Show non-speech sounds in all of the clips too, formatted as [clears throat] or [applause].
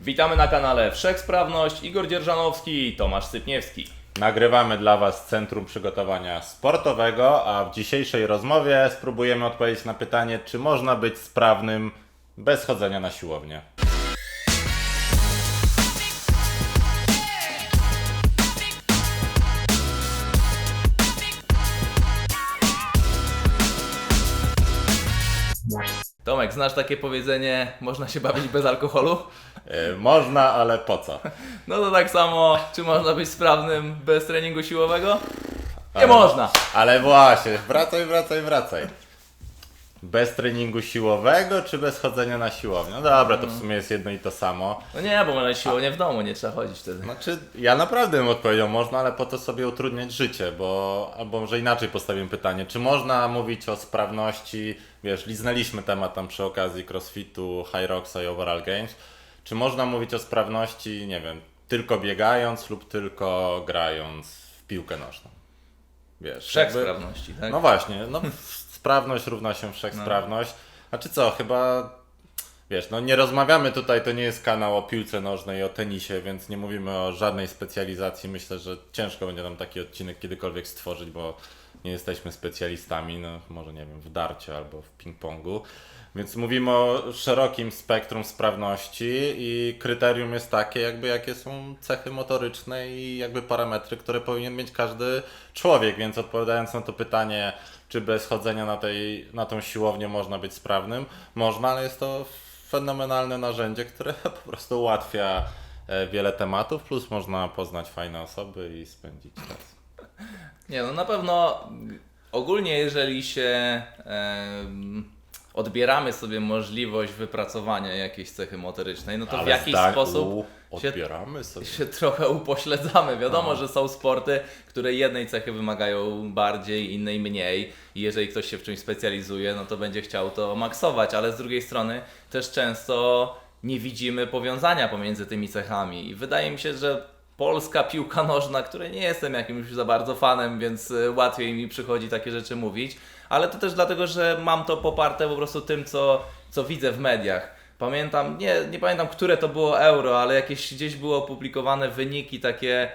Witamy na kanale Wszechsprawność, Igor Dzierżanowski i Tomasz Sypniewski. Nagrywamy dla Was z Centrum Przygotowania Sportowego, a w dzisiejszej rozmowie spróbujemy odpowiedzieć na pytanie, czy można być sprawnym bez chodzenia na siłownię. Tomek, znasz takie powiedzenie, można się bawić bez alkoholu? Yy, można, ale po co? No to tak samo, czy można być sprawnym bez treningu siłowego? Nie Ale- można. Ale właśnie, wracaj, wracaj, wracaj. Bez treningu siłowego, czy bez chodzenia na siłownię? No dobra, to w sumie jest jedno i to samo. No nie, bo można siłownię w domu, nie trzeba chodzić wtedy. Znaczy, ja naprawdę bym odpowiedział można, ale po to sobie utrudniać życie, bo albo może inaczej postawię pytanie, czy można mówić o sprawności, wiesz, liznęliśmy temat tam przy okazji crossfitu, high rocksa i overall games, czy można mówić o sprawności, nie wiem, tylko biegając lub tylko grając w piłkę nożną? Wiesz, jakby- Wszechsprawności, tak? no właśnie, no [laughs] sprawność równa się wszechsprawność. Znaczy co, chyba wiesz, no nie rozmawiamy tutaj, to nie jest kanał o piłce nożnej, o tenisie, więc nie mówimy o żadnej specjalizacji. Myślę, że ciężko będzie nam taki odcinek kiedykolwiek stworzyć, bo nie jesteśmy specjalistami, no może nie wiem, w darcie albo w ping-pongu. Więc mówimy o szerokim spektrum sprawności i kryterium jest takie, jakby jakie są cechy motoryczne i jakby parametry, które powinien mieć każdy człowiek. Więc odpowiadając na to pytanie, czy bez chodzenia na, tej, na tą siłownię można być sprawnym, można, ale jest to fenomenalne narzędzie, które [laughs] po prostu ułatwia e, wiele tematów, plus można poznać fajne osoby i spędzić czas. Nie, no na pewno ogólnie jeżeli się em, odbieramy sobie możliwość wypracowania jakiejś cechy motorycznej, no to w Ale jakiś zda- sposób u, się- sobie. się trochę upośledzamy. Wiadomo, No. że są sporty, które jednej cechy wymagają bardziej, innej mniej. I jeżeli ktoś się w czymś specjalizuje, no to będzie chciał to maksować, ale z drugiej strony też często nie widzimy powiązania pomiędzy tymi cechami. I wydaje mi się, że polska piłka nożna, której nie jestem jakimś za bardzo fanem, więc y, łatwiej mi przychodzi takie rzeczy mówić, ale to też dlatego, że mam to poparte po prostu tym, co, co widzę w mediach. Pamiętam, nie, nie pamiętam, które to było euro, ale jakieś gdzieś były opublikowane wyniki takie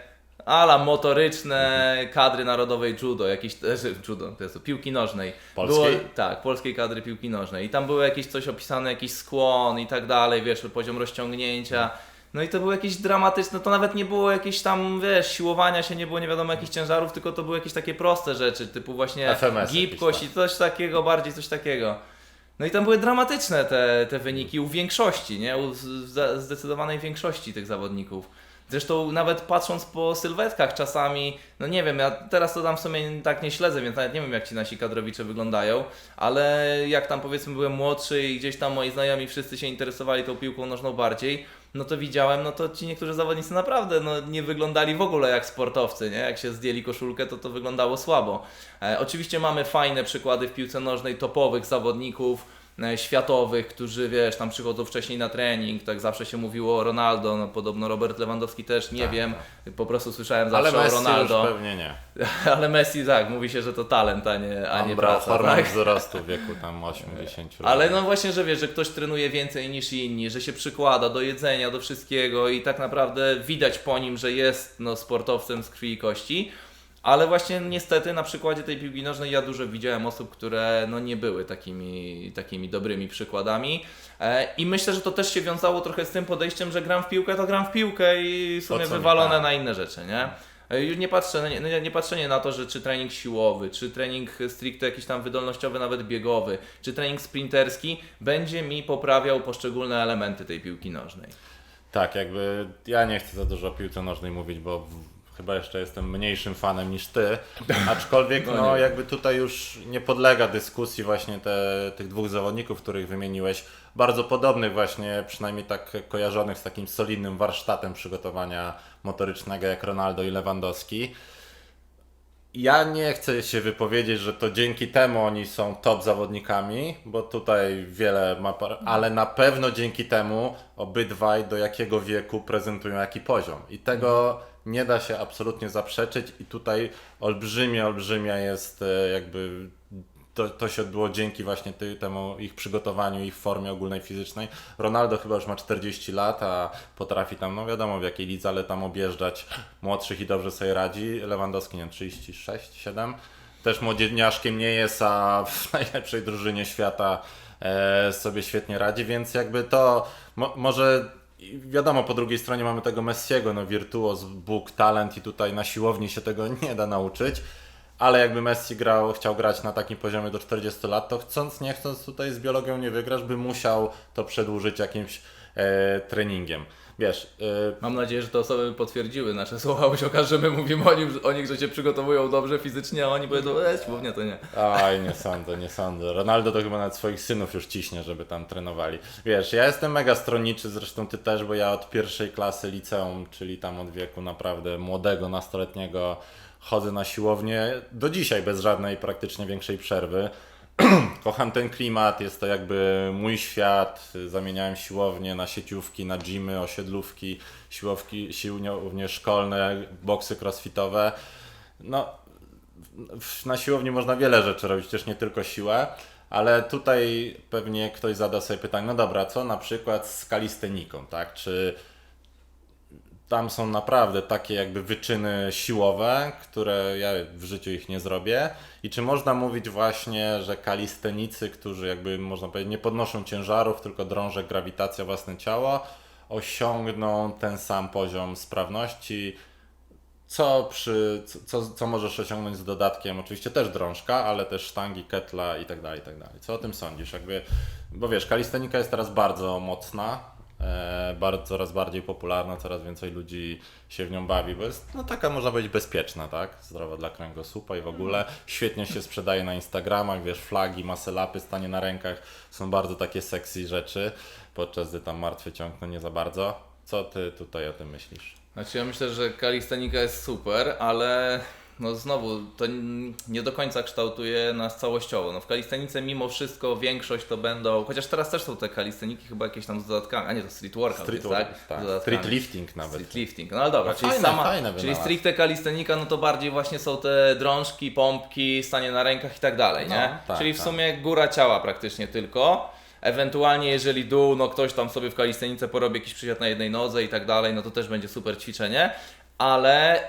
ala motoryczne kadry narodowej judo, jakieś też judo, to jest to, piłki nożnej. Polskiej? Było, tak, polskiej kadry piłki nożnej. I tam było jakieś coś opisane, jakiś skłon i tak dalej, wiesz, poziom rozciągnięcia. No i to było jakieś dramatyczne, to nawet nie było jakieś tam, wiesz, siłowania się, nie było nie wiadomo jakich ciężarów, tylko to były jakieś takie proste rzeczy, typu właśnie FMS gibkość jakieś, i coś takiego, bardziej coś takiego. No i tam były dramatyczne te, te wyniki u większości, nie? U zdecydowanej większości tych zawodników. Zresztą nawet patrząc po sylwetkach czasami, no nie wiem, ja teraz to tam w sumie tak nie śledzę, więc nawet nie wiem jak ci nasi kadrowicze wyglądają, ale jak tam powiedzmy byłem młodszy i gdzieś tam moi znajomi wszyscy się interesowali tą piłką nożną bardziej, no to widziałem, no to ci niektórzy zawodnicy naprawdę no, nie wyglądali w ogóle jak sportowcy, nie? Jak się zdjęli koszulkę, to to wyglądało słabo. E, oczywiście mamy fajne przykłady w piłce nożnej topowych zawodników, światowych, którzy wiesz, tam przychodzą wcześniej na trening, tak zawsze się mówiło o Ronaldo, no podobno Robert Lewandowski też, nie Tak, wiem, po prostu słyszałem Ale zawsze Messi o Ronaldo, już pewnie nie. [laughs] ale Messi tak, mówi się, że to talent, a nie, a nie praca, hormon tak? wzrostu w wieku tam [laughs] 80 lat. Ale no właśnie, że wiesz, że ktoś trenuje więcej niż inni, że się przykłada do jedzenia, do wszystkiego i tak naprawdę widać po nim, że jest no, sportowcem z krwi i kości. Ale właśnie niestety na przykładzie tej piłki nożnej ja dużo widziałem osób, które no, nie były takimi, takimi dobrymi przykładami. E, I myślę, że to też się wiązało trochę z tym podejściem, że gram w piłkę, to gram w piłkę i w sumie wywalone tak? na inne rzeczy, nie? E, Już nie patrzę, nie, nie, nie patrzenie na to, że czy trening siłowy, czy trening stricte jakiś tam wydolnościowy, nawet biegowy, czy trening sprinterski będzie mi poprawiał poszczególne elementy tej piłki nożnej. Tak, jakby ja nie chcę za dużo o piłce nożnej mówić, bo chyba jeszcze jestem mniejszym fanem niż ty. [laughs] Aczkolwiek, No no, nie. jakby tutaj już nie podlega dyskusji właśnie te, tych dwóch zawodników, których wymieniłeś. Bardzo podobnych właśnie, przynajmniej tak kojarzonych z takim solidnym warsztatem przygotowania motorycznego jak Ronaldo i Lewandowski. Ja nie chcę się wypowiedzieć, że to dzięki temu oni są top zawodnikami, bo tutaj wiele ma, par- ale na pewno dzięki temu obydwaj do jakiego wieku prezentują jaki poziom. I tego nie da się absolutnie zaprzeczyć i tutaj olbrzymie, olbrzymia jest e, jakby to, to się odbyło dzięki właśnie ty, temu ich przygotowaniu, ich formie ogólnej fizycznej. Ronaldo chyba już ma 40 lat, a potrafi tam, no wiadomo w jakiej lidze, ale tam objeżdżać młodszych i dobrze sobie radzi. Lewandowski, nie wiem, 36, 7. Też młodzieniaszkiem nie jest, a w [laughs] najlepszej drużynie świata e, sobie świetnie radzi, więc jakby to mo, może i wiadomo, po drugiej stronie mamy tego Messiego, no wirtuoz, Bóg, talent i tutaj na siłowni się tego [laughs] nie da nauczyć. Ale jakby Messi grał, chciał grać na takim poziomie do 40 lat, to chcąc, nie chcąc tutaj z biologią nie wygrasz, by musiał to przedłużyć jakimś e, treningiem. Wiesz, e, Mam nadzieję, że te osoby by potwierdziły nasze słowa, bo się okaże, że my mówimy o, nim, o nich, że się przygotowują dobrze fizycznie, a oni powiedzą, e, siłownia to nie. Oj, nie sądzę, nie sądzę. Ronaldo to chyba nawet swoich synów już ciśnie, żeby tam trenowali. Wiesz, ja jestem mega stronniczy, zresztą ty też, bo ja od pierwszej klasy liceum, czyli tam od wieku naprawdę młodego, nastoletniego, chodzę na siłownię do dzisiaj bez żadnej praktycznie większej przerwy. [clears throat] Kocham ten klimat, jest to jakby mój świat. Zamieniałem siłownię na sieciówki, na gymy, osiedlówki, siłowki, siłownie szkolne, boksy crossfitowe. No, na siłowni można wiele rzeczy robić, też nie tylko siłę, ale tutaj pewnie ktoś zada sobie pytanie, no dobra, co na przykład z kalisteniką, tak? Czy tam są naprawdę takie jakby wyczyny siłowe, które ja w życiu ich nie zrobię. I czy można mówić właśnie, że kalistenicy, którzy jakby można powiedzieć nie podnoszą ciężarów, tylko drążę grawitacja własne ciało, osiągną ten sam poziom sprawności, co, przy, co, co możesz osiągnąć z dodatkiem, oczywiście też drążka, ale też sztangi, ketla i tak dalej, i tak dalej. Co o tym sądzisz? Jakby, bo wiesz, kalistenika jest teraz bardzo mocna, bardzo, coraz bardziej popularna, coraz więcej ludzi się w nią bawi, bo jest no, taka można powiedzieć bezpieczna, tak? Zdrowa dla kręgosłupa i w ogóle świetnie się sprzedaje na Instagramach, wiesz, flagi, maselapy, stanie na rękach, są bardzo takie sexy rzeczy, podczas gdy tam martwy ciąg, no nie za bardzo. Co ty tutaj o tym myślisz? Znaczy ja myślę, że kalistenika jest super, ale no znowu to nie do końca kształtuje nas całościowo. No w kalistenice mimo wszystko większość to będą, chociaż teraz też są te kalisteniki chyba jakieś tam z dodatkami, a nie to street workout Street, jest, tak? tak, street lifting nawet. Street lifting, no ale dobra, No czyli fajne, sama, fajne czyli stricte kalistenika, no to bardziej właśnie są te drążki, pompki, stanie na rękach i tak dalej, No, nie? tak, czyli w tak. sumie góra ciała praktycznie tylko. Ewentualnie jeżeli dół, no ktoś tam sobie w kalistenice porobi jakiś przysiad na jednej nodze i tak dalej, no to też będzie super ćwiczenie. Ale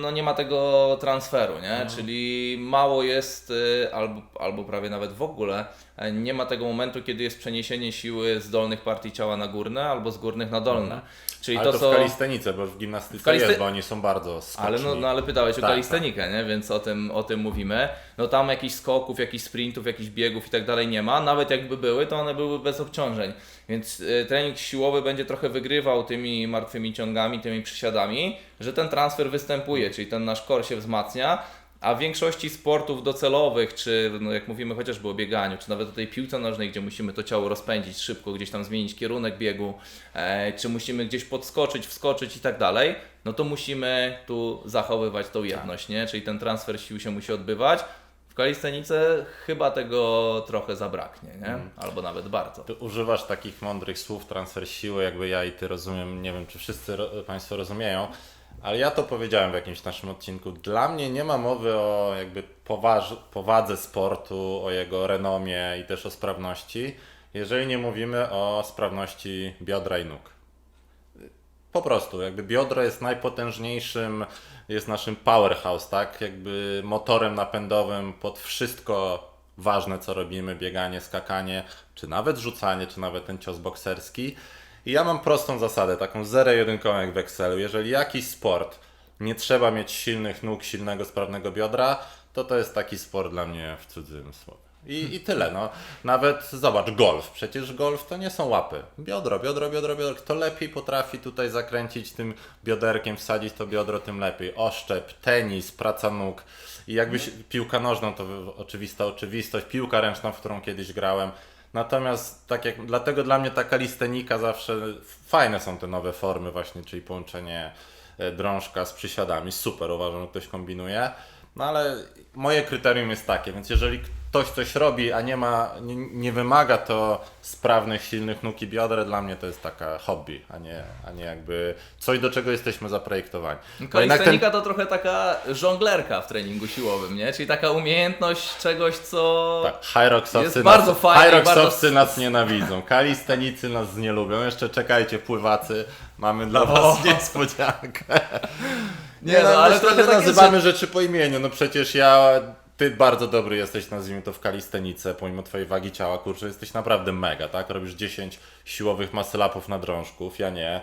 no nie ma tego transferu, nie? Mhm. Czyli mało jest, y, albo, albo prawie nawet w ogóle, nie ma tego momentu, kiedy jest przeniesienie siły z dolnych partii ciała na górne albo z górnych na dolne. Czyli Mhm. Ale to, to, co... w kalistenice, bo w gimnastyce W kaliste- jest, bo oni są bardzo skoczni. Ale, no, no ale pytałeś o Tak, kalistenikę, nie? więc o tym, o tym mówimy. No tam jakichś skoków, jakichś sprintów, jakichś biegów i tak dalej nie ma. Nawet jakby były, to one były bez obciążeń. Więc y, trening siłowy będzie trochę wygrywał tymi martwymi ciągami, tymi przysiadami, że ten transfer występuje, czyli ten nasz core się wzmacnia. A w większości sportów docelowych, czy no jak mówimy chociażby o bieganiu, czy nawet o tej piłce nożnej, gdzie musimy to ciało rozpędzić szybko, gdzieś tam zmienić kierunek biegu, e, czy musimy gdzieś podskoczyć, wskoczyć i tak dalej, no to musimy tu zachowywać tą jedność, nie? Czyli ten transfer sił się musi odbywać. W kalistenice chyba tego trochę zabraknie, nie? Albo nawet bardzo. Ty używasz takich mądrych słów, transfer siły, jakby ja i ty rozumiem, nie wiem czy wszyscy Państwo rozumieją, ale ja to powiedziałem w jakimś naszym odcinku. Dla mnie nie ma mowy o jakby poważ, powadze sportu, o jego renomie i też o sprawności, jeżeli nie mówimy o sprawności biodra i nóg. Po prostu, jakby biodro jest najpotężniejszym, jest naszym powerhouse, tak? Jakby motorem napędowym pod wszystko ważne, co robimy, bieganie, skakanie, czy nawet rzucanie, czy nawet ten cios bokserski. I ja mam prostą zasadę, taką zero-jedynkową jak w Excelu. Jeżeli jakiś sport nie trzeba mieć silnych nóg, silnego, sprawnego biodra, to to jest taki sport dla mnie w cudzym słowie. I, I tyle, no. Nawet zobacz, golf. Przecież golf to nie są łapy. Biodro, biodro, biodro, biodro. Kto lepiej potrafi tutaj zakręcić tym bioderkiem, wsadzić to biodro, tym lepiej. Oszczep, tenis, praca nóg. I jakbyś piłka nożną to oczywista oczywistość. Piłka ręczna, w którą kiedyś grałem. Natomiast tak jak, dlatego dla mnie ta kalistenika zawsze fajne są te nowe formy właśnie, czyli połączenie e, drążka z przysiadami. Super, uważam, że ktoś kombinuje. No ale moje kryterium jest takie, więc jeżeli ktoś coś robi, a nie ma, nie, nie wymaga to sprawnych, silnych nóg i bioder, dla mnie to jest taka hobby, a nie, a nie jakby coś, do czego jesteśmy zaprojektowani. Jednak ten- Kalistenika to trochę taka żonglerka w treningu siłowym, nie? Czyli taka umiejętność czegoś, co... Tak, Jest bardzo nas, fajne i Hyroxowcy bardzo- nas nienawidzą, kalistenicy nas nie lubią. Jeszcze czekajcie, pływacy, mamy dla was [laughs] niespodziankę. Nie, no, no, ale trochę tak jest, nazywamy rzeczy po imieniu. No przecież ja, ty bardzo dobry jesteś, nazwijmy to w kalistenice, pomimo twojej wagi ciała, kurczę, jesteś naprawdę mega, tak? Robisz 10 siłowych muscle-upów na drążków, ja nie.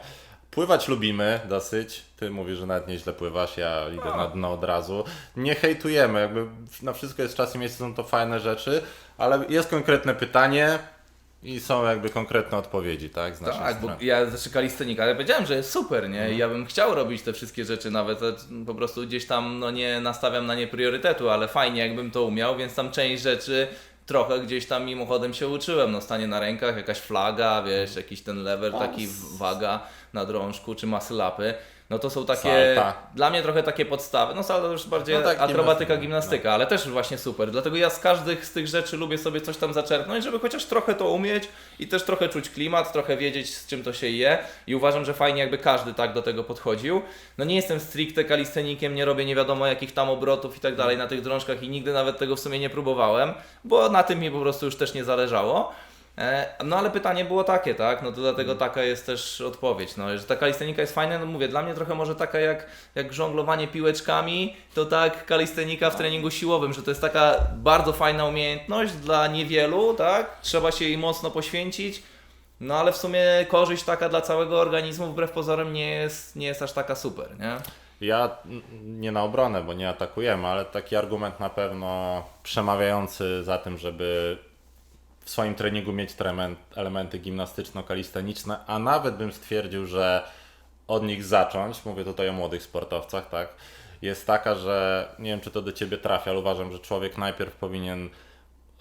Pływać lubimy dosyć. Ty mówisz, że nawet nieźle pływasz, ja idę na dno od razu. Nie hejtujemy, jakby na wszystko jest czas i miejsce, są to fajne rzeczy, ale jest konkretne pytanie i są jakby konkretne odpowiedzi, tak? Z naszej Tak, bo strony. ja znaczy kalistenika, ale powiedziałem, że jest super, nie? Mhm. I ja bym chciał robić te wszystkie rzeczy, nawet po prostu gdzieś tam no nie nastawiam na nie priorytetu, ale fajnie jakbym to umiał, więc tam część rzeczy trochę gdzieś tam mimochodem się uczyłem, no stanie na rękach, jakaś flaga, wiesz, jakiś ten lever, taki waga na drążku, czy masy-lapy. No to są takie, Salta. dla mnie trochę takie podstawy, no salto to już bardziej No tak, akrobatyka, gimnastyka, gimnastyka, ale też właśnie super. Dlatego ja z każdych z tych rzeczy lubię sobie coś tam zaczerpnąć, żeby chociaż trochę to umieć i też trochę czuć klimat, trochę wiedzieć z czym to się je i uważam, że fajnie jakby każdy tak do tego podchodził. No nie jestem stricte kalistenikiem, nie robię nie wiadomo jakich tam obrotów i tak dalej na tych drążkach i nigdy nawet tego w sumie nie próbowałem, bo na tym mi po prostu już też nie zależało. E, No ale pytanie było takie, tak? No to dlatego taka jest też odpowiedź, no, że ta kalistenika jest fajna, no mówię, dla mnie trochę może taka jak, jak żonglowanie piłeczkami, to tak kalistenika w treningu siłowym, że to jest taka bardzo fajna umiejętność dla niewielu, tak? Trzeba się jej mocno poświęcić, no ale w sumie korzyść taka dla całego organizmu wbrew pozorom nie jest, nie jest aż taka super, nie? Ja nie na obronę, bo nie atakujemy, ale taki argument na pewno przemawiający za tym, żeby w swoim treningu mieć elementy gimnastyczno-kalisteniczne, a nawet bym stwierdził, że od nich zacząć, mówię tutaj o młodych sportowcach, tak, jest taka, że nie wiem, czy to do Ciebie trafia, ale uważam, że człowiek najpierw powinien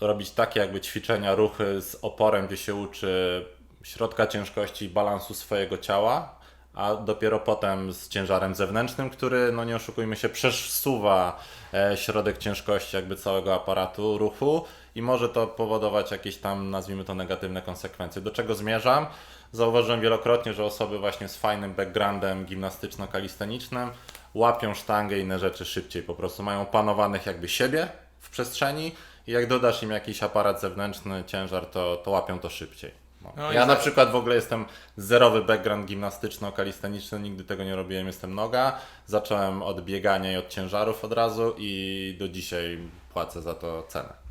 robić takie jakby ćwiczenia, ruchy z oporem, gdzie się uczy środka ciężkości i balansu swojego ciała, a dopiero potem z ciężarem zewnętrznym, który, no nie oszukujmy się, przesuwa e, środek ciężkości jakby całego aparatu ruchu i może to powodować jakieś tam, nazwijmy to, negatywne konsekwencje. Do czego zmierzam? Zauważyłem wielokrotnie, że osoby właśnie z fajnym backgroundem gimnastyczno-kalistenicznym łapią sztangę i inne rzeczy szybciej, po prostu mają panowanych jakby siebie w przestrzeni i jak dodasz im jakiś aparat zewnętrzny, ciężar, to, to łapią to szybciej. No. No ja na przykład w ogóle jestem zerowy background gimnastyczno-kalisteniczny, nigdy tego nie robiłem, jestem noga. Zacząłem od biegania i od ciężarów od razu i do dzisiaj płacę za to cenę.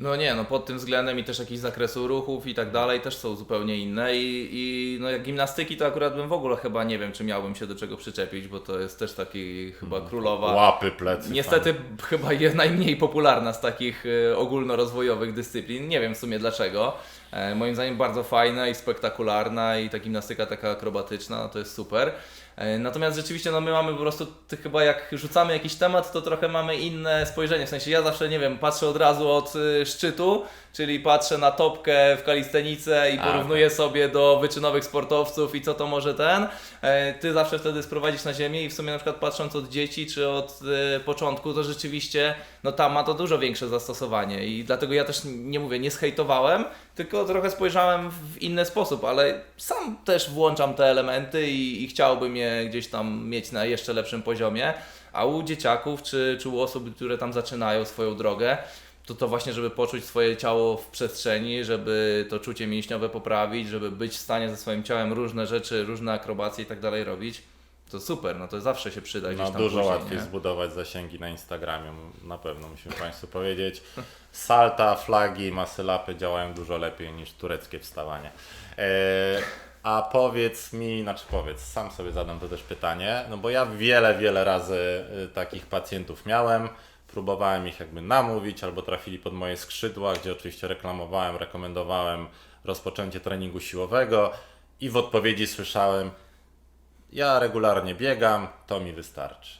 No nie, no pod tym względem i też jakiś zakresu ruchów i tak dalej też są zupełnie inne i, i no jak gimnastyki to akurat bym w ogóle chyba nie wiem, czy miałbym się do czego przyczepić, bo to jest też taki chyba królowa. Łapy, plecy. Niestety [laughs] chyba jest najmniej popularna z takich e, ogólnorozwojowych dyscyplin. Nie wiem w sumie dlaczego. E, moim zdaniem bardzo fajna i spektakularna i ta gimnastyka taka akrobatyczna, no to jest super. E, natomiast rzeczywiście no my mamy po prostu, chyba jak rzucamy jakiś temat, to trochę mamy inne spojrzenie. W sensie ja zawsze, nie wiem, patrzę od razu od y, szczytu, czyli patrzę na topkę w kalistenice i A, porównuję sobie do wyczynowych sportowców i co to może ten. E, Ty zawsze wtedy sprowadzisz na ziemię i w sumie na przykład patrząc od dzieci czy od y, początku, to rzeczywiście no tam ma to dużo większe zastosowanie i dlatego ja też nie mówię, nie zhejtowałem, tylko trochę spojrzałem w inny sposób, ale sam też włączam te elementy i, i chciałbym je gdzieś tam mieć na jeszcze lepszym poziomie, a u dzieciaków czy, czy u osób, które tam zaczynają swoją drogę, to to właśnie, żeby poczuć swoje ciało w przestrzeni, żeby to czucie mięśniowe poprawić, żeby być w stanie ze swoim ciałem różne rzeczy, różne akrobacje i tak dalej robić, to super, no to zawsze się przyda No dużo później, łatwiej nie? zbudować zasięgi na Instagramie, na pewno musimy Państwu powiedzieć. Salta, flagi, masylapy działają dużo lepiej niż tureckie wstawanie. E, a powiedz mi, znaczy powiedz, sam sobie zadam to też pytanie, no bo ja wiele, wiele razy y, takich pacjentów miałem, próbowałem ich jakby namówić, albo trafili pod moje skrzydła, gdzie oczywiście reklamowałem, rekomendowałem rozpoczęcie treningu siłowego i w odpowiedzi słyszałem, ja regularnie biegam, to mi wystarczy.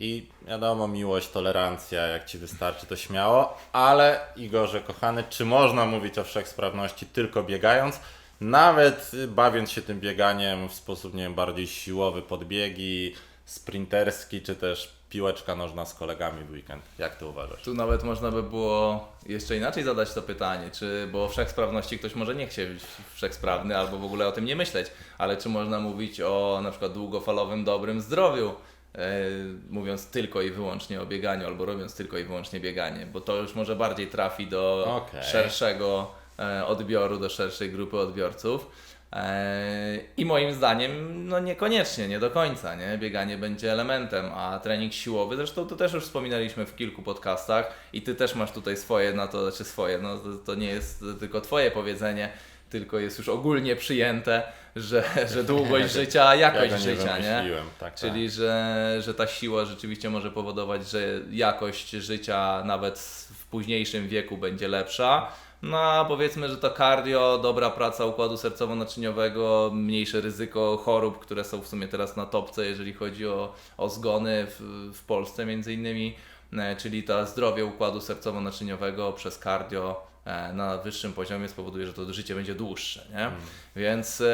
I wiadomo, miłość, tolerancja, jak ci wystarczy, to śmiało, ale Igorze, kochany, czy można mówić o wszechsprawności tylko biegając? Nawet bawiąc się tym bieganiem w sposób, nie wiem, bardziej siłowy, podbiegi, sprinterski, czy też piłeczka nożna z kolegami w weekend. Jak ty uważasz? Tu nawet można by było jeszcze inaczej zadać to pytanie, czy, bo o wszechsprawności ktoś może nie chcieć być wszechsprawny albo w ogóle o tym nie myśleć, ale czy można mówić o na przykład długofalowym dobrym zdrowiu, e, mówiąc tylko i wyłącznie o bieganiu albo robiąc tylko i wyłącznie bieganie, bo to już może bardziej trafi do Okej. szerszego odbioru, do szerszej grupy odbiorców. E, I moim zdaniem, no niekoniecznie, nie do końca, nie? Bieganie będzie elementem, a trening siłowy, zresztą to też już wspominaliśmy w kilku podcastach i ty też masz tutaj swoje na to, czy swoje, no to, to nie jest tylko twoje powiedzenie, tylko jest już ogólnie przyjęte, że, [laughs] że długość życia, Ja jakość go nie życia, nie? wymyśliłem. Tak, Czyli, że, że ta siła rzeczywiście może powodować, że jakość życia nawet w późniejszym wieku będzie lepsza. No a powiedzmy, że to cardio, dobra praca układu sercowo-naczyniowego, mniejsze ryzyko chorób, które są w sumie teraz na topce, jeżeli chodzi o, o zgony w, w Polsce między innymi, e, czyli to zdrowie układu sercowo-naczyniowego przez cardio na wyższym poziomie spowoduje, że to życie będzie dłuższe, nie? Więc e,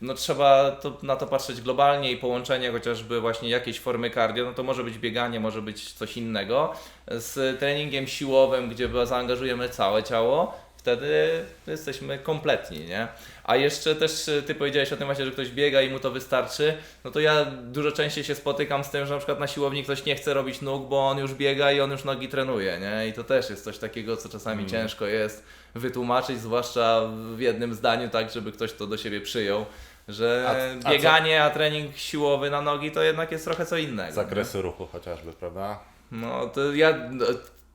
no, trzeba to, na to patrzeć globalnie i połączenie chociażby właśnie jakiejś formy cardio, no to może być bieganie, może być coś innego z treningiem siłowym, gdzie zaangażujemy całe ciało, wtedy jesteśmy kompletni, nie? A jeszcze też e, Ty powiedziałeś o tym właśnie, że ktoś biega i mu to wystarczy, no to ja dużo częściej się spotykam z tym, że na przykład na siłowni ktoś nie chce robić nóg, bo on już biega i on już nogi trenuje, nie? I to też jest coś takiego, co czasami ciężko jest wytłumaczyć, zwłaszcza w jednym zdaniu, tak, żeby ktoś to do siebie przyjął, że A- a co- bieganie, a trening siłowy na nogi to jednak jest trochę co innego. Zakresy ruchu chociażby, prawda? No to ja.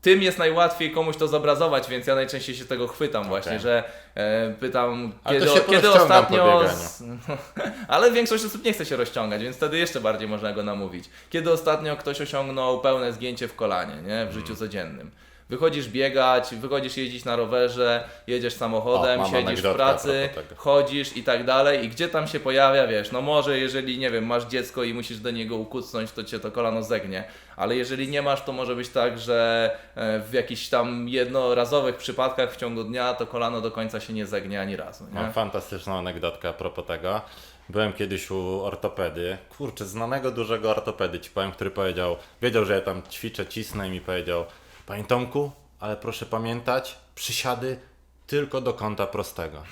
Tym jest najłatwiej komuś to zobrazować, więc ja najczęściej się tego chwytam właśnie, że e, pytam Ale kiedy, kiedy ostatnio. s- [laughs] ale większość osób nie chce się rozciągać, więc wtedy jeszcze bardziej można go namówić. Kiedy ostatnio ktoś osiągnął pełne zgięcie w kolanie, nie? W życiu Mm. codziennym. Wychodzisz biegać, wychodzisz jeździć na rowerze, jedziesz samochodem, O, siedzisz w pracy, chodzisz i tak dalej i gdzie tam się pojawia, wiesz, no może jeżeli, nie wiem, masz dziecko i musisz do niego ukucnąć, to cię to kolano zegnie, ale jeżeli nie masz, to może być tak, że e, w jakichś tam jednorazowych przypadkach w ciągu dnia to kolano do końca się nie zegnie ani razu, nie? Mam fantastyczną anegdotkę a propos tego. Byłem kiedyś u ortopedy, kurczę, znanego dużego ortopedy, ci powiem, który powiedział, wiedział, że ja tam ćwiczę, cisnę i mi powiedział, Panie Tomku, ale proszę pamiętać, przysiady tylko do kąta prostego.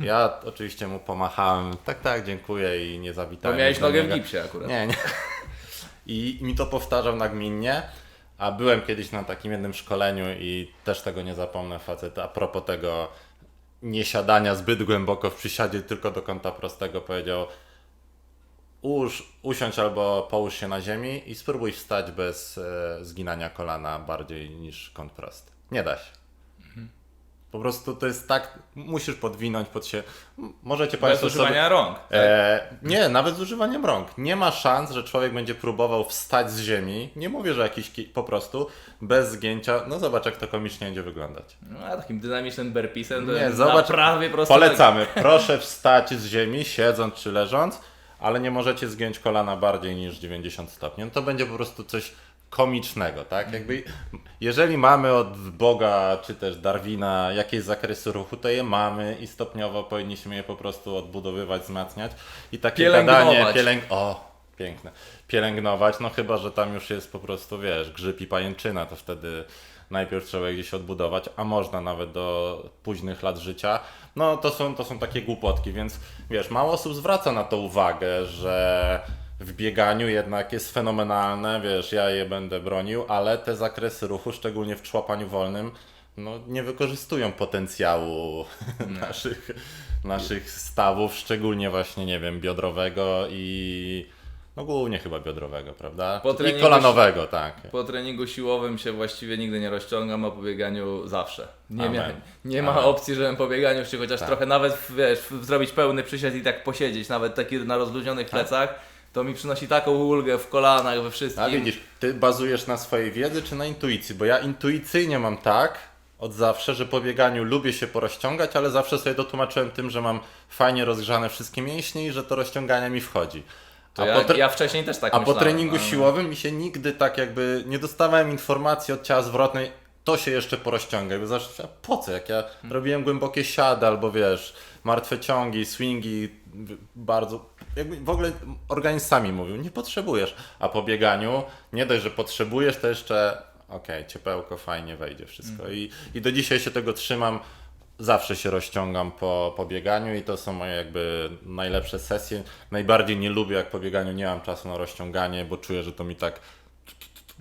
Ja oczywiście mu pomachałem, tak, tak, dziękuję i nie zawitałem. miałeś do nogę w gipsie akurat. Nie, nie. I mi to powtarzał nagminnie, a byłem kiedyś na takim jednym szkoleniu i też tego nie zapomnę, facet, a propos tego niesiadania zbyt głęboko w przysiadzie tylko do kąta prostego powiedział Uż, usiądź albo połóż się na ziemi i spróbuj wstać bez e, zginania kolana bardziej niż kąt prosty. Nie da się. Po prostu to jest tak, musisz podwinąć pod się. Możecie Bez Państwo sobie... używania rąk. tak? E, nie, nawet z używaniem rąk. Nie ma szans, że człowiek będzie próbował wstać z ziemi. Nie mówię, że jakiś ki- po prostu bez zgięcia. No zobacz, jak to komicznie będzie wyglądać. No, a takim dynamicznym burpeesem to Nie, jest zobacz, prawie prosto. Polecamy. Proszę wstać z ziemi, siedząc czy leżąc, ale nie możecie zgiąć kolana bardziej niż 90 stopni. No to będzie po prostu coś komicznego, tak? Jakby, jeżeli mamy od Boga, czy też Darwina jakieś zakresy ruchu, to je mamy i stopniowo powinniśmy je po prostu odbudowywać, wzmacniać. I takie gadanie, pielęg... O, piękne. Pielęgnować, no chyba, że tam już jest po prostu, wiesz, grzyb i pajęczyna, to wtedy najpierw trzeba je gdzieś odbudować, a można nawet do późnych lat życia. No to są, to są takie głupotki, więc wiesz, mało osób zwraca na to uwagę, że w bieganiu jednak jest fenomenalne, wiesz, ja je będę bronił, ale te zakresy ruchu, szczególnie w człapaniu wolnym, no nie wykorzystują potencjału [laughs] naszych, naszych stawów, szczególnie właśnie, nie wiem, biodrowego i no głównie chyba biodrowego, prawda? I kolanowego, tak. Po treningu siłowym się właściwie nigdy nie rozciągam, a po bieganiu zawsze. Nie, miałem, nie ma Amen. opcji, żebym po bieganiu jeszcze chociaż Tak. trochę nawet wiesz, zrobić pełny przysiad i tak posiedzieć, nawet taki na rozluźnionych plecach, to mi przynosi taką ulgę w kolanach, we wszystkim. A widzisz, ty bazujesz na swojej wiedzy czy na intuicji? Bo ja intuicyjnie mam tak od zawsze, że po bieganiu lubię się porozciągać, ale zawsze sobie dotłumaczyłem tym, że mam fajnie rozgrzane wszystkie mięśnie i że to rozciąganie mi wchodzi. To A ja, po, ja wcześniej też tak a po myślałem. treningu ale- siłowym mi się nigdy tak jakby nie dostawałem informacji od ciała zwrotnej, to się jeszcze porozciągaj, bo zawsze po co, jak ja robiłem głębokie siady albo wiesz, martwe ciągi, swingi, bardzo jakby w ogóle organizm sami mówił, nie potrzebujesz. A po bieganiu nie dość, że potrzebujesz, to jeszcze okej, ciepełko, fajnie wejdzie wszystko. I, I do dzisiaj się tego trzymam. Zawsze się rozciągam po, po bieganiu i to są moje jakby najlepsze sesje. Najbardziej nie lubię, jak po bieganiu nie mam czasu na rozciąganie, bo czuję, że to mi tak,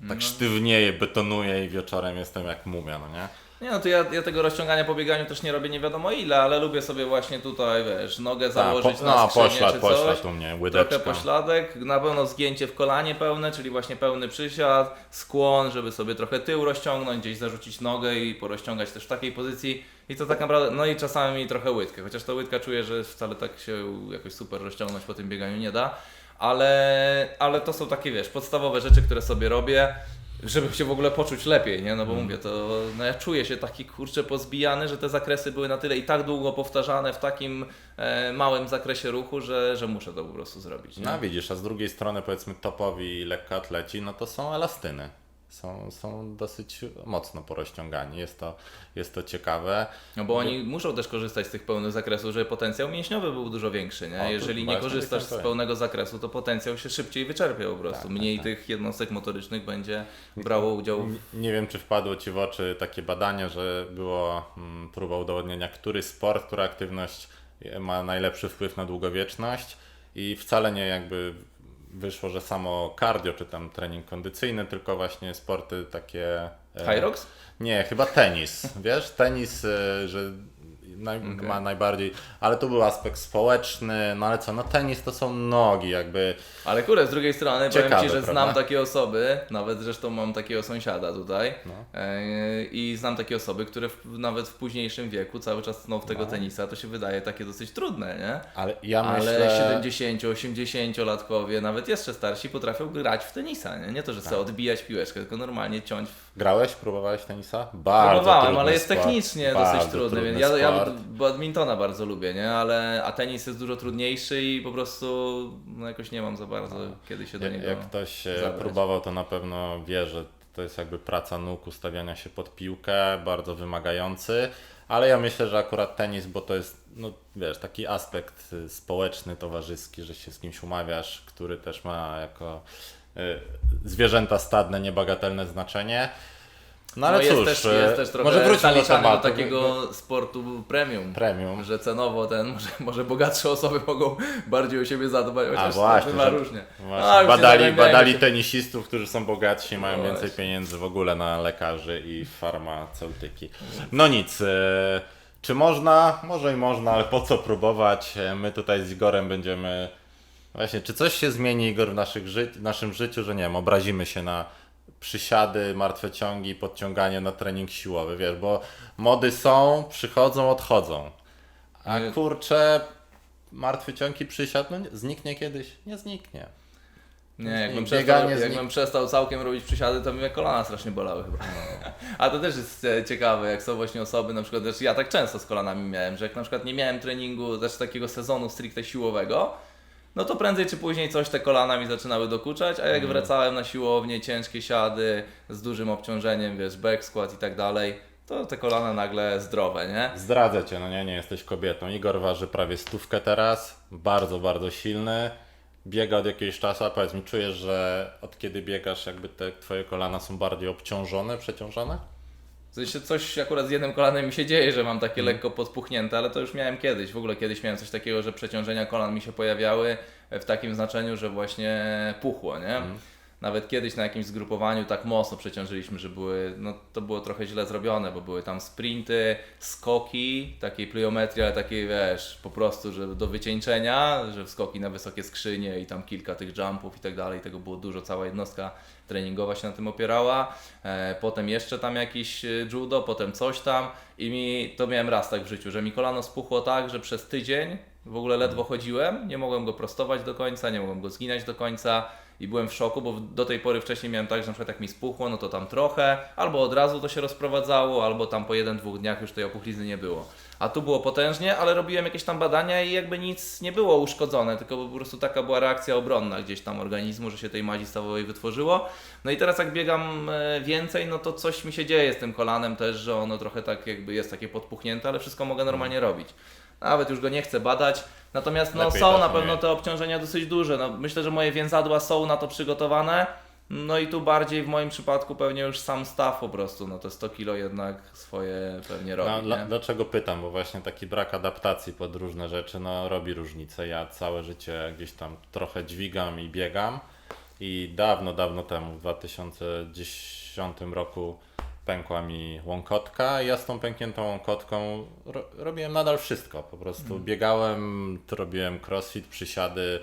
tak sztywnieje, betonuje i wieczorem jestem jak mumia, no nie? Nie no, to ja, ja tego rozciągania po bieganiu też nie robię nie wiadomo ile, ale lubię sobie właśnie tutaj, wiesz, nogę A, założyć po, na no, skrzynię poślad, czy coś. poślad u mnie, łydeczka. Trochę pośladek, na pewno zgięcie w kolanie pełne, czyli właśnie pełny przysiad, skłon, żeby sobie trochę tył rozciągnąć, gdzieś zarzucić nogę i porozciągać też w takiej pozycji. I to tak naprawdę, no i czasami trochę łydkę, chociaż ta łydka czuję, że wcale tak się jakoś super rozciągnąć po tym bieganiu nie da. Ale, ale to są takie, wiesz, podstawowe rzeczy, które sobie robię, żeby się w ogóle poczuć lepiej, nie? No bo mówię, to no ja czuję się taki kurczę pozbijany, że te zakresy były na tyle i tak długo powtarzane w takim e, małym zakresie ruchu, że, że muszę to po prostu zrobić. Nie? No widzisz, a z drugiej strony powiedzmy topowi lekkoatleci, no to są elastyny. Są, są dosyć mocno porozciągani, jest to, jest to ciekawe. No bo oni muszą też korzystać z tych pełnych zakresów, żeby potencjał mięśniowy był dużo większy, nie? O, Jeżeli nie właśnie korzystasz tak z pełnego zakresu, to potencjał się szybciej wyczerpie po prostu. Tak, Mniej tak, tych jednostek motorycznych będzie brało udział w... Nie- Nie wiem, czy wpadło Ci w oczy takie badanie, że było mm, próba udowodnienia, który sport, która aktywność ma najlepszy wpływ na długowieczność i wcale nie jakby wyszło, że samo cardio, czy tam trening kondycyjny, tylko właśnie sporty takie... e, Hyrox? Nie, chyba tenis. Wiesz, tenis, e, że naj, Okej. ma najbardziej, ale tu był aspekt społeczny, no ale co, no tenis to są nogi, jakby Ale kurde, z drugiej strony Ciekawe, powiem Ci, że prawda? znam takie osoby, nawet zresztą mam takiego sąsiada tutaj No. e, i znam takie osoby, które w, nawet w późniejszym wieku cały czas tną w tego No. tenisa, to się wydaje takie dosyć trudne, nie? ale ja Ale myślę... 70-80-latkowie, nawet jeszcze starsi, potrafią grać w tenisa, nie? Nie to, że Tak. sobie odbijać piłeczkę, tylko normalnie ciąć w Grałeś, próbowałeś tenisa? Bardzo Próbowałem, ale jest technicznie Bardzo dosyć trudny, więc ja, ja sport. badmintona bardzo lubię, nie? Ale, a tenis jest dużo trudniejszy i po prostu no jakoś nie mam za bardzo kiedy się do niego jak ktoś zabrać. próbował, to na pewno wie, że to jest jakby praca nóg, ustawiania się pod piłkę, bardzo wymagający, ale ja myślę, że akurat tenis, bo to jest, no wiesz, taki aspekt y, społeczny, towarzyski, że się z kimś umawiasz, który też ma jako y, zwierzęta stadne niebagatelne znaczenie. No ale jest cóż, też, e, jest też trochę może wróćmy do tematu. takiego sportu premium. Premium. Że cenowo ten, może, może bogatsze osoby mogą bardziej o siebie zadbać, chociaż właśnie, to bywa różnie. Właśnie, A, badali, badali się. tenisistów, którzy są bogatsi, mają No więcej właśnie. pieniędzy w ogóle na lekarzy i farmaceutyki. No nic. E, czy można? Może i można, ale po co próbować? E, My tutaj z Igorem będziemy. Właśnie, czy coś się zmieni, Igor, w, naszych ży- w naszym życiu, że nie wiem, obrazimy się na przysiady, martwe ciągi, podciąganie na trening siłowy, wiesz, bo mody są, przychodzą, odchodzą. A Nie. kurczę, martwy ciąg i przysiad, no nie- zniknie kiedyś? Nie zniknie. Nie, jakbym przestał, bieganie jakbym przestał całkiem robić przysiady, to by mnie kolana strasznie bolały chyba. [laughs] A to też jest e, ciekawe, jak są właśnie osoby, na przykład też ja tak często z kolanami miałem, że jak na przykład nie miałem treningu, też takiego sezonu stricte siłowego, no to prędzej czy później coś te kolana mi zaczynały dokuczać, a jak Mhm. wracałem na siłownię, ciężkie siady z dużym obciążeniem, wiesz, back squat i tak dalej, to te kolana nagle zdrowe, nie? Zdradzę cię, no nie, nie jesteś kobietą. Igor waży prawie stówkę teraz, bardzo, bardzo silny. Biega od jakiegoś czasu, a powiedz mi, czujesz, że od kiedy biegasz, jakby te twoje kolana są bardziej obciążone, przeciążone? W sensie coś akurat z jednym kolanem mi się dzieje, że mam takie Mhm. lekko podpuchnięte, ale to już miałem kiedyś. W ogóle kiedyś miałem coś takiego, że przeciążenia kolan mi się pojawiały w takim znaczeniu, że właśnie puchło, nie? Mhm. Nawet kiedyś na jakimś zgrupowaniu tak mocno przeciążyliśmy, że były, no to było trochę źle zrobione, bo były tam sprinty, skoki, takiej pliometrii, ale takiej wiesz, po prostu, że do wycieńczenia, że skoki na wysokie skrzynie i tam kilka tych jumpów i tak dalej, tego było dużo, cała jednostka treningowa się na tym opierała. E, potem jeszcze tam jakiś e, judo, potem coś tam i mi to miałem raz tak w życiu, że mi kolano spuchło tak, że przez tydzień w ogóle ledwo chodziłem, nie mogłem go prostować do końca, nie mogłem go zginać do końca i byłem w szoku, bo do tej pory wcześniej miałem tak, że na przykład jak mi spuchło, no to tam trochę, albo od razu to się rozprowadzało, albo tam po jeden, dwóch dniach już tej opuchlizny nie było. A tu było potężnie, ale robiłem jakieś tam badania i jakby nic nie było uszkodzone, tylko po prostu taka była reakcja obronna gdzieś tam organizmu, że się tej madzi stawowej wytworzyło. No i teraz jak biegam e, więcej, no to coś mi się dzieje z tym kolanem też, że ono trochę tak jakby jest takie podpuchnięte, ale wszystko mogę normalnie robić. Nawet już go nie chcę badać. Natomiast no, Lepiej są na pewno te obciążenia dosyć duże. No, myślę, że moje więzadła są na to przygotowane. No i tu bardziej w moim przypadku pewnie już sam staw po prostu, no te 100 kilo jednak swoje pewnie robi. No, dla, dlaczego pytam? Bo właśnie taki brak adaptacji pod różne rzeczy no, robi różnicę. Ja całe życie gdzieś tam trochę dźwigam i biegam i dawno, dawno temu, w 2010 roku pękła mi łąkotka i ja z tą pękniętą łąkotką ro, robiłem nadal wszystko. Po prostu biegałem, to robiłem crossfit, przysiady.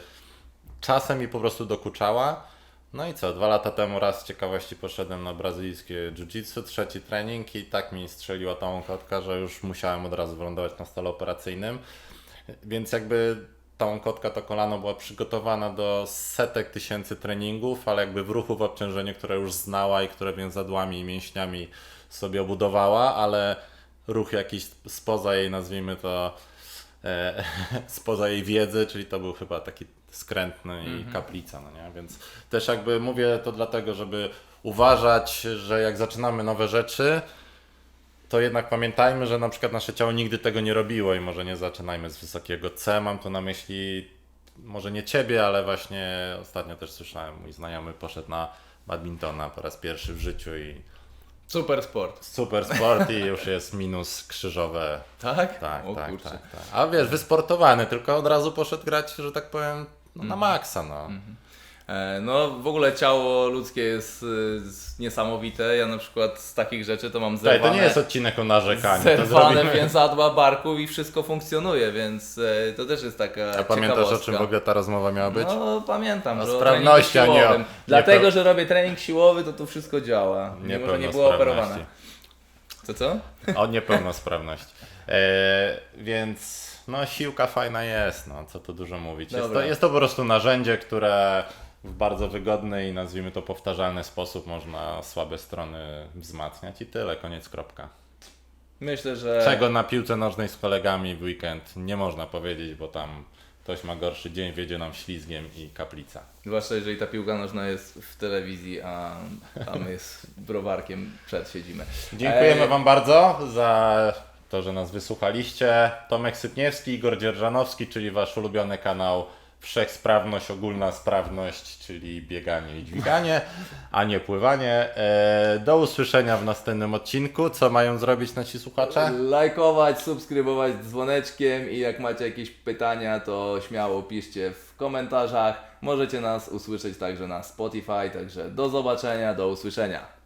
Czasem mi po prostu dokuczała. No i co, dwa lata temu raz z ciekawości poszedłem na brazylijskie jiu-jitsu, trzeci trening i tak mi strzeliła ta łąkotka, że już musiałem od razu wylądować na stole operacyjnym. Więc jakby ta łąkotka, to kolano była przygotowana do setek tysięcy treningów, ale jakby w ruchu, w obciążeniu, które już znała i które więzadłami i mięśniami sobie obudowała, ale ruch jakiś spoza jej, nazwijmy to, e, [laughs] spoza jej wiedzy, czyli to był chyba taki skrętny i kaplica, no nie? Więc też jakby mówię to dlatego, żeby uważać, że jak zaczynamy nowe rzeczy, to jednak pamiętajmy, że na przykład nasze ciało nigdy tego nie robiło i może nie zaczynajmy z wysokiego C. Mam tu na myśli może nie ciebie, ale właśnie ostatnio też słyszałem, mój znajomy poszedł na badmintona po raz pierwszy w życiu i Super sport. super sport i już jest minus krzyżowe. [laughs] Tak? Tak, o tak, kurczę. tak, tak. A wiesz, wysportowany, tylko od razu poszedł grać, że tak powiem, no, Mhm. na maksa, no. E, No w ogóle ciało ludzkie jest y, z- niesamowite. Ja na przykład z takich rzeczy to mam zerwane, to nie jest odcinek o narzekaniu, zerwane więzadła barków i wszystko funkcjonuje, więc e, to też jest taka A pamiętasz o czym w ogóle ta rozmowa miała być? No pamiętam, O sprawności, a nie o- nie Dlatego, że robię trening siłowy, to tu wszystko działa. Mimo, że nie było operowane. Co co? O niepełnosprawność. E, więc no siłka fajna jest, no co tu dużo mówić. Jest to, jest to po prostu narzędzie, które w bardzo wygodny i nazwijmy to powtarzalny sposób można słabe strony wzmacniać i tyle, koniec kropka. Myślę, że Czego na piłce nożnej z kolegami w weekend nie można powiedzieć, bo tam ktoś ma gorszy dzień, wiedzie nam ślizgiem i kaplica. zwłaszcza jeżeli ta piłka nożna jest w telewizji, a tam jest browarkiem przed siedzimy. Dziękujemy Ej, Wam bardzo za to, że nas wysłuchaliście. Tomek Sypniewski, Igor Dzierżanowski, czyli Wasz ulubiony kanał wszechsprawność, ogólna sprawność, czyli bieganie i dźwiganie, a nie pływanie. E, do usłyszenia w następnym odcinku. Co mają zrobić nasi słuchacze? Lajkować, subskrybować dzwoneczkiem i jak macie jakieś pytania, to śmiało piszcie w komentarzach. Możecie nas usłyszeć także na Spotify, także do zobaczenia, do usłyszenia.